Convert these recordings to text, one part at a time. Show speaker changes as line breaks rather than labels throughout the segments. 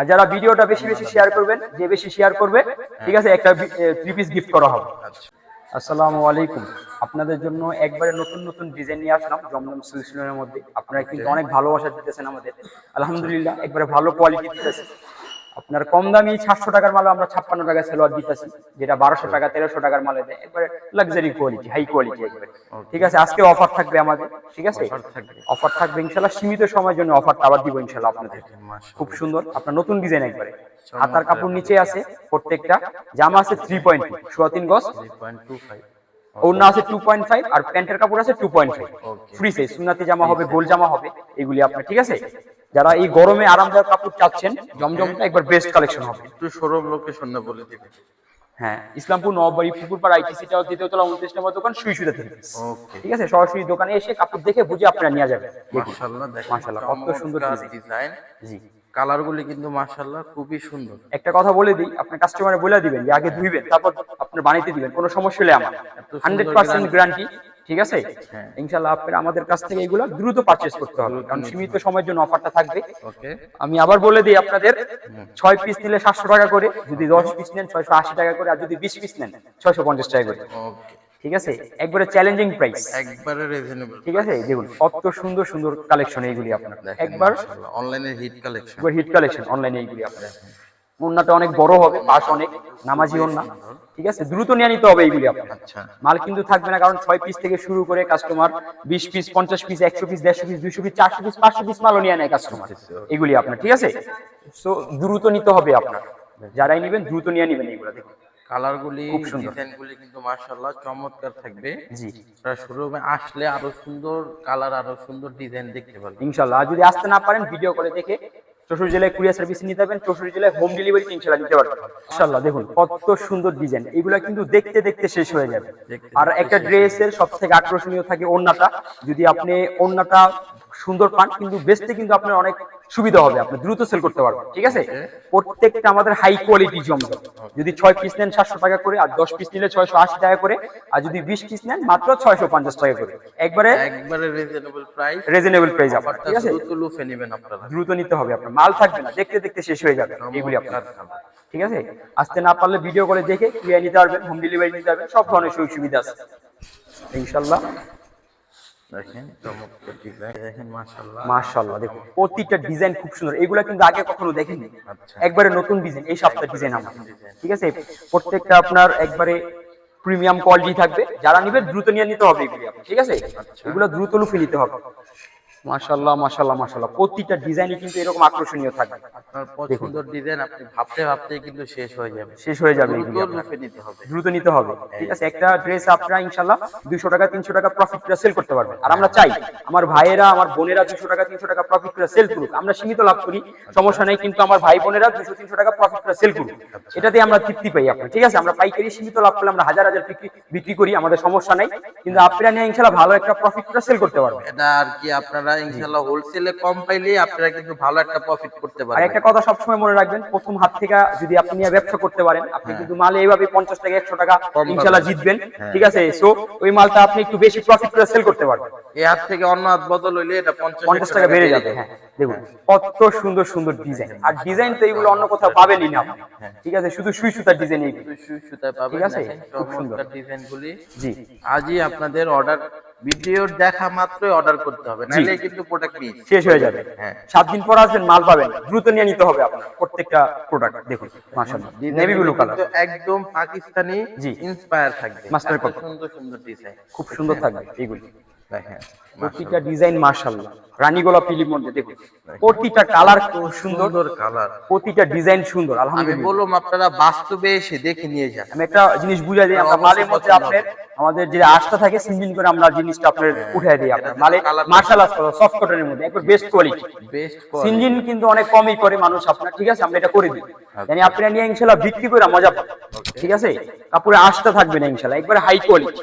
আর যারা ভিডিওটা বেশি বেশি শেয়ার করবেন যে বেশি শেয়ার করবে ঠিক আছে একটা থ্রি পিস গিফট করা হবে।
আচ্ছা।
আসসালামু আলাইকুম। আপনাদের জন্য একবারে নতুন নতুন ডিজাইন নিয়ে আসলাম জমজম সিলসিলের মধ্যে। আপনারা কিন্তু অনেক ভালোবাসা দিতেছেন আমাদের। আলহামদুলিল্লাহ একবারে ভালো কোয়ালিটি দিতেছে আপনার কম দামি সাতশো টাকার মাল আমরা ছাপ্পান্ন টাকা সেলোয়ার দিতেছি যেটা বারোশো টাকা তেরোশো টাকার মালে দেয়। একবারে লাক্সারি কোয়ালিটি হাই কোয়ালিটি একবারে। ঠিক আছে আজকে অফার থাকবে আমাদের ঠিক আছে? অফার থাকবে। ইনশাল্লাহ সীমিত সময়ের জন্য অফারটা আবার দিব ইনশাল্লাহ আপনাদের। খুব সুন্দর আপনার নতুন ডিজাইন একবারে। হাতার কাপড় নিচে আছে প্রত্যেকটা জামা আছে থ্রি পয়েন্ট টু সোয়া তিন গজ
3.25
ওড়না আছে টু পয়েন্ট ফাইভ আর প্যান্টের কাপড় আছে two point five. Free size সুনাতি জামা হবে গোল জামা হবে এগুলি আপনার ঠিক আছে? যারা এই গরমে আরামদায়ক কাপড় চাচ্ছেন জমজমটা একবার বেস্ট কালেকশন হবে।
একটু শোরুম লোকেশন না বলে দিবেন
হ্যাঁ ইসলামপুর নববাড়ি পুকুরপাড় আইটিসি টাওয়ার দ্বিতীয় তলা উনত্রিশ নম্বর দোকান সুই সুতা থেকে। ঠিক আছে? সরাসরি দোকানে এসে কাপড় দেখে বুঝে আপনারা নিয়ে যাবেন।
মাশাআল্লাহ
কত সুন্দর
ডিজাইন
জি।
কালার গুলি কিন্তু মাশাআল্লাহ খুবই সুন্দর।
একটা কথা বলে দিই আপনার কাস্টমারে বলে দিবেন যে আগে ধুইবেন তারপর আপনার বানাইতে দিবেন কোনো সমস্যা হলে আমার।
সুন্দর
হান্ড্রেড পার্সেন্ট
guarantee।
গ্যারান্টি ঠিক আছে?
হ্যাঁ।
ইনশাল্লাহ আপনার আমাদের কাছ থেকে এগুলো দ্রুত পারচেস করতে হবে কারণ সীমিত সময়ের জন্য অফারটা থাকবে। আমি আবার বলে দিই আপনাদের ছয় পিস নিলে সাতশো টাকা করে যদি দশ পিস নেন ছয়শো আশি টাকা করে আর যদি বিশ পিস নেন ছয়শো পঞ্চাশ টাকা করে। ঠিক আছে? একবারে চ্যালেঞ্জিং প্রাইস
একবারে রিজনেবল
ঠিক আছে? দেখুন কত সুন্দর সুন্দর কালেকশন এইগুলি আপনার। একবার
অনলাইনে হিট কালেকশন
হিট কালেকশন অনলাইনে এইগুলি আপনার। ওন্নাটা অনেক বড় হবে পাশ অনেক নামাজি ওন্না ঠিক আছে? দ্রুত নিয়ে নিতে হবে এইগুলি আপনার
আচ্ছা।
মাল কিন্তু থাকবে না কারণ ছয় পিস থেকে শুরু করে কাস্টমার বিশ পিস পঞ্চাশ পিস একশো পিস দেড়শো পিস দুইশো পিস চারশো পিস পাঁচশো পিস মালও নিয়ে নেয় কাস্টমার এগুলি আপনার ঠিক আছে? তো দ্রুত নিতে হবে আপনার। যারাই নেবেন দ্রুত নিয়ে নেবেন এইগুলো দেখুন।
কালার গুলি
খুব সুন্দর।
ডিজাইন গুলি কিন্তু মাশাআল্লাহ চমৎকার থাকবে।
জি।
আপনারা শোরুমে আসলে আরও সুন্দর কালার আরও সুন্দর ডিজাইন দেখতে পারবেন।
ইনশাল্লাহ যদি আসতে না পারেন ভিডিও করে দেখে চৌষট্টি জেলায় কুরিয়ার সার্ভিস নিতে পারবেন চৌষট্টি জেলায় হোম ডেলিভারি ইনশাল্লাহ দিতে পারবেন। ইনশাল্লাহ দেখুন কত সুন্দর ডিজাইন এগুলা কিন্তু দেখতে দেখতে শেষ হয়ে যাবে। আর একটা ড্রেসের সব থেকে আকর্ষণীয় থাকে ওড়নাটা। যদি আপনি ওড়নাটা সুন্দর পান কিন্তু বেচতে কিন্তু আপনার অনেক সুবিধা হবে আপনি দ্রুত সেল করতে পারবেন ঠিক আছে? প্রত্যেকটা আমাদের হাই কোয়ালিটি জমজম যদি ছয় পিস নেন সাতশো টাকা করে আর দশ পিস নিলে ছয়শো আশি টাকা করে আর যদি বিশ পিস নেন মাত্র ছয়শো পঞ্চাশ টাকা করে। একবারে
একবারে রিজনেবল প্রাইস
রিজনেবল প্রাইস আপনার ঠিক আছে?
দ্রুত লুফে নেবেন আপনারা।
দ্রুত নিতে হবে আপনার মাল থাকবে না দেখতে দেখতে শেষ হয়ে যাবে এগুলি আপনার। ঠিক আছে? আসতে না পারলে ভিডিও করে দেখে নিতে পারবেন হোম ডেলিভারি নিতে পারবেন সব ধরনের সুযোগ সুবিধা আছে। ইনশাল্লাহ
দেখেন চমৎকার ডিজাইন দেখেন মাশাআল্লাহ।
মাশাআল্লাহ দেখুন প্রতিটা ডিজাইন খুব সুন্দর। এগুলা কিন্তু আগে কখনো
আচ্ছা।
একবারে নতুন ডিজাইন এই সপ্তাহের ডিজাইন আমার। ঠিক আছে? প্রত্যেকটা আপনার একবারে প্রিমিয়াম কোয়ালিটি থাকবে। যারা নিবে দ্রুত নিয়ে নিতে হবে এগুলি ঠিক আছে?
আচ্ছা।
এগুলো দ্রুত লুফে নিতে হবে। মাশাআল্লাহ মাশাআল্লাহ মাশাআল্লাহ। প্রতিটা ডিজাইনই কিন্তু এরকম আকর্ষণীয় থাকবে।
আপনার পছন্দের ডিজাইন আপনি ভাবতে ভাবতে কিন্তু শেষ হয়ে যাবে।
শেষ হয়ে যাবে
দ্রুত নিতে হবে।
দ্রুত নিতে হবে। ঠিক আছে একটা ড্রেস আপনারা ইনশাল্লাহ দুইশো টাকা তিনশো টাকা প্রফিট করে সেল করতে পারবেন। আর আমরা চাই আমার ভাইয়েরা আমার বোনেরা দুশো টাকা তিনশো টাকা প্রফিট করে সেল করুক। আমরা সীমিত লাভ করি সমস্যা নেই কিন্তু আমার ভাই বোনেরা দুশো তিনশো টাকা প্রফিট করে সেল করুক। এটাতে আমরা তৃপ্তি পাই আপনার ঠিক আছে আমরা পাইকারি সীমিত লাভ করলে আমরা হাজার হাজার বিক্রি বিক্রি করি আমাদের সমস্যা নেই। কিন্তু আপনারা নিয়ে ইনশাল্লাহ ভালো একটা প্রফিট করে সেল করতে পারবেন।
এটা আর কি আপনারা ইনশাআল্লাহ হোলসেলে কম পাইলে আপনারা কিন্তু ভালো একটা প্রফিট করতে
আর
পারবেন।
একটা কথা সবসময় মনে রাখবেন প্রথম হাত থেকে যদি আপনি ব্যবসা করতে পারেন আপনি কিন্তু মালে এইভাবে পঞ্চাশ টাকা একশো টাকা
কম
ইনশাল্লাহ জিতবেন
হ্যাঁ।
ঠিক আছে? সো ওই মালটা আপনি একটু বেশি প্রফিট করে সেল করতে পারবেন।
এই হাত থেকে অন্য হাত বদল হইলে এটা পঞ্চাশ
পঞ্চাশ টাকা বেড়ে যাবে। হ্যাঁ দেখুন কত সুন্দর সুন্দর ডিজাইন আর ডিজাইন তো এগুলো অন্য কোথাও পাবেনই না।
হ্যাঁ।
ঠিক আছে? শুধু সুই সুতার ডিজাইন এইগুলো
সুই সুতায় পাবেন।
ঠিক আছে? খুব সুন্দর।
চমৎকার ডিজাইন গুলি।
জি।
আজই আপনাদের অর্ডার ভিডিওর দেখা মাত্রই অর্ডার করতে হবে নাহলে কিন্তু প্রোডাক্ট মিস
শেষ হয়ে যাবে।
হ্যাঁ।
সাত দিন পর আসবেন মাল পাবেন। দ্রুত নিয়ে নিতে হবে আপনার প্রত্যেকটা প্রোডাক্ট দেখুন মাশাআল্লাহ। নেভি ব্লু কালার
তো একদম পাকিস্তানি। ইন্সপায়ার থাকবে।
Master copy.
সুন্দর সুন্দর ডিজাইন
খুব সুন্দর থাকবে এইগুলি।
দেখেন
প্রতিটা ডিজাইন রানী গোলাপ মধ্যে দেখুন প্রতিটা কালার সুন্দর।
কালার
প্রতিটা ডিজাইন সুন্দর
আমি
আলহামদুলিল্লাহ।
বললাম আপনারা বাস্তবে এসে দেখে নিয়ে যান।
আমি একটা জিনিস বুঝাই দিই আমরা মালের মধ্যে আপনার আমাদের যে আশটা থাকে সিঙ্গিং করে আমরা জিনিসটা আপনার উঠাই দিই আপনার। মালে মার্শাল আর্ট সফট কটনের মধ্যে একবার বেস্ট কোয়ালিটি
বেস্ট
সিঞ্জিন কিন্তু অনেক কমই করে মানুষ আপনার ঠিক আছে? আমরা এটা করে দিই। জানি আপনারা নিয়ে ইনশাল্লাহ বিক্রি করে মজা পাবেন ঠিক আছে? কাপড়ে আশটা থাকবে না ইনশাল্লাহ একবারে হাই কোয়ালিটি।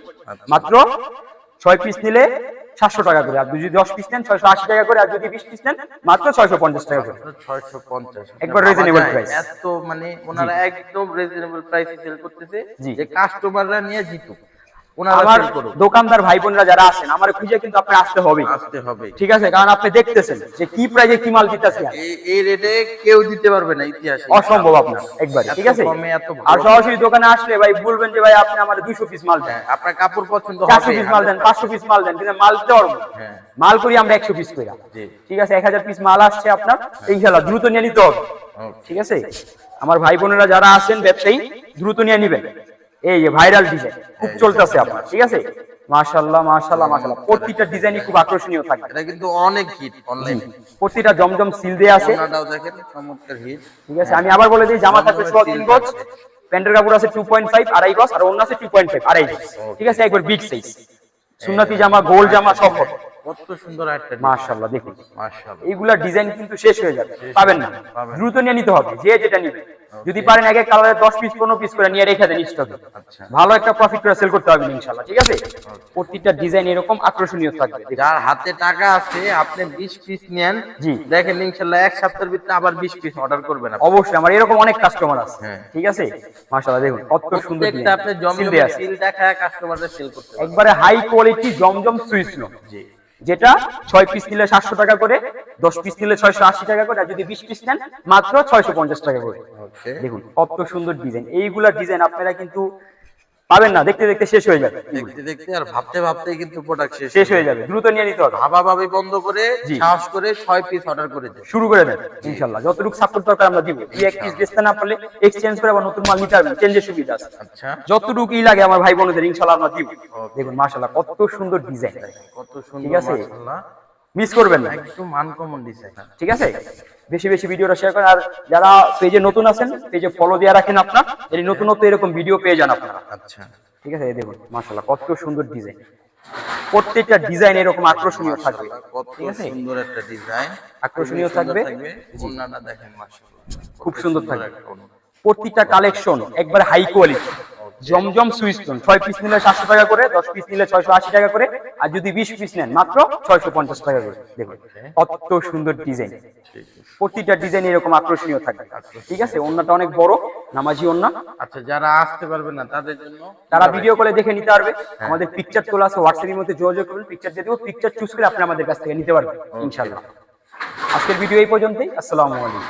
মাত্র ছয় পিস নিলে সাতশো টাকা করে। আর যদি দশ পিস নেন ছয়শো আশি টাকা করে। আর যদি বিশ পিস নেন মাত্র ছয়শো পঞ্চাশ টাকা করে।
ছয়শো পঞ্চাশ।
একবার রিজনেবল প্রাইস
এত মানে ওনারা একদম রিজনেবল প্রাইসে সেল করতেছে। যে কাস্টমাররা নিয়ে জিতুক।
আমার দোকানদার ভাই বোনরা যারা আছেন আমার খুঁজে কিন্তু আপনি আসতে হবে।
আসতে হবে।
ঠিক আছে? কারণ আপনি দেখতেছেন যে কি প্রাইজে কি মাল দিতেছি।
এই- রেটে কেউ দিতে পারবে না ইতিহাসে।
অসম্ভব আপনার একবারে ঠিক আছে। আর সরাসরি দোকানে আসলে ভাই বলবেন যে ভাই আপনি আমার দুশো পিস মাল দেন।
হ্যাঁ, আপনার কাপড় পছন্দ
চারশো পিস মাল দেন পাঁচশো পিস মাল দেন কিন্তু মাল দিতে পারব
হ্যাঁ।
মাল করি আমরা একশো পিস করে ঠিক আছে? এক হাজার পিস মাল আসছে আপনার এই খেলা দ্রুত নিয়ে নিতে হবে। ঠিক আছে? আমার ভাই বোনেরা যারা আছেন ব্যবসায়ী দ্রুত নিয়ে নিবেন। এই যে ভাইরাল ডিজাইন খুব চলতেছে আপনার ঠিক আছে? মাশাল্লাহ মাশাল্লাহ মাশাল্লাহ প্রতিটা ডিজাইনই খুব আকর্ষণীয় থাকবে
এটা কিন্তু অনেক হিট অনলাইনে
প্রতিটা জমজম সিল দিয়ে আছে।
ওনাটাও দেখেন চমৎকার হিট
ঠিক আছে আমি আবার বলে দিই জামা থাকবে সোয়া তিন গজ প্যান্টের কাপড় আছে টু পয়েন্ট ফাইভ আড়াই গজ আর অন্য আছে টু পয়েন্ট ফাইভ আড়াই গজ। ঠিক আছে একবার বিগ সাইজ সুন্নতি জামা গোল জামা সব হবে।
কত সুন্দর একটা
মাশাল্লাহ দেখুন।
মাশাআল্লাহ।
এইগুলা ডিজাইন কিন্তু শেষ হয়ে যাবে। পাবেন না। দ্রুত নিয়ে নিতে হবে যে যেটা নিবে। যদি পারেন এক এক কালারে দশ পিস পনেরো পিস করে নিয়ে রেখে দেন স্টকে
আচ্ছা।
ভালো একটা প্রফিট করে সেল করতে হবে ইনশাল্লাহ ঠিক আছে? প্রত্যেকটা ডিজাইন এরকম আকর্ষণীয় থাকবে
যার হাতে টাকা আছে আপনি 20 পিস নেন।
জি।
দেখেন ইনশাআল্লাহ এক সপ্তাহের ভিতরে আবার 20 পিস অর্ডার করবেন
অবশ্যই আমার এরকম অনেক কাস্টমার আছে
হ্যাঁ।
ঠিক আছে? মাশাআল্লাহ দেখুন কত সুন্দর
প্রত্যেকটা আপনি
ডিজাইন
জমি
সিল
দেখায় কাস্টমারদের সেল করতে
একবারে হাই কোয়ালিটি জমজম সুইচ
জি।
যেটা ছয় পিস নিলে সাতশো টাকা করে দশ পিস নিলে ছয়শো আশি টাকা করে আর যদি বিশ পিস নেন মাত্র ছয়শো পঞ্চাশ টাকা করে। দেখুন কত সুন্দর ডিজাইন এইগুলা ডিজাইন আপনারা কিন্তু পাবেন না দেখতে দেখতে শেষ হয়ে যাবে।
দেখতে দেখতে আর ভাবতে ভাবতেই কিন্তু প্রোডাক্ট শেষ
শেষ হয়ে যাবে দ্রুত নিয়ে নিতে হবে।
ভাবা ভাবি বন্ধ করে। সাহস করে 6 পিস অর্ডার করে দেন।
শুরু করে দেন ইনশাল্লাহ যতটুকু সাপোর্ট দরকার আমরা দিব। এই এক পিস বেচতে না পারলে এক্সচেঞ্জ করে আবার নতুন মাল নিতে পারবেন। চেঞ্জের সুবিধা আছে।
আচ্ছা।
যতটুকু ই লাগে আমার ভাই বোনদের ইনশাল্লাহ আমরা দিব। দেখুন মাশাল্লাহ কত সুন্দর ডিজাইন
কত সুন্দর
ঠিক আছে?
মাশাআল্লাহ
মিস করবেন না।
একদম আনকমন ডিজাইন
ঠিক আছে? বেশি বেশি ভিডিওটা শেয়ার করেন। আর যারা পেজে নতুন আছেন পেজে ফলো দিয়ে রাখেন আপনার। এই নতুনত্ব এরকম ভিডিও পেয়ে যান আপনারা।
আচ্ছা।
ঠিক আছে? এই দেখুন মাশাল্লাহ কত সুন্দর ডিজাইন প্রত্যেকটা ডিজাইন এরকম আকর্ষণীয় থাকবে।
কত
ঠিক আছে?
সুন্দর একটা ডিজাইন
আকর্ষণীয় থাকবে।
ওন্নাটা দেখেন মাশাআল্লাহ।
খুব সুন্দর থাকবে।
একটা।
প্রত্যেকটা কালেকশন একবার হাই কোয়ালিটি জমজম সুইস্টোন ছয় পিস নিলে সাতশো টাকা করে দশ পিস নিলে ছয়শো আশি টাকা করে। আর যদি বিশ পিস নেন মাত্র ছয়শো পঞ্চাশ টাকা করে। দেখুন কত সুন্দর ডিজাইন। প্রতিটা ডিজাইন এরকম আকর্ষণীয় থাকবে। ঠিক আছে? ওন্নাটা অনেক বড় নামাজি ওন্না।
আচ্ছা যারা আসতে পারবে না তাদের জন্য
তারা ভিডিও কলে দেখে নিতে পারবে। আমাদের পিকচার তোলা আছে হোয়াটসঅ্যাপের মধ্যে যোগাযোগ করবেন পিকচার দিয়ে দেবো পিকচার চুজ করে আপনি আমাদের কাছ থেকে নিতে পারবেন ইনশাল্লাহ আজকের ভিডিও এই পর্যন্তই আসসালামু আলাইকুম।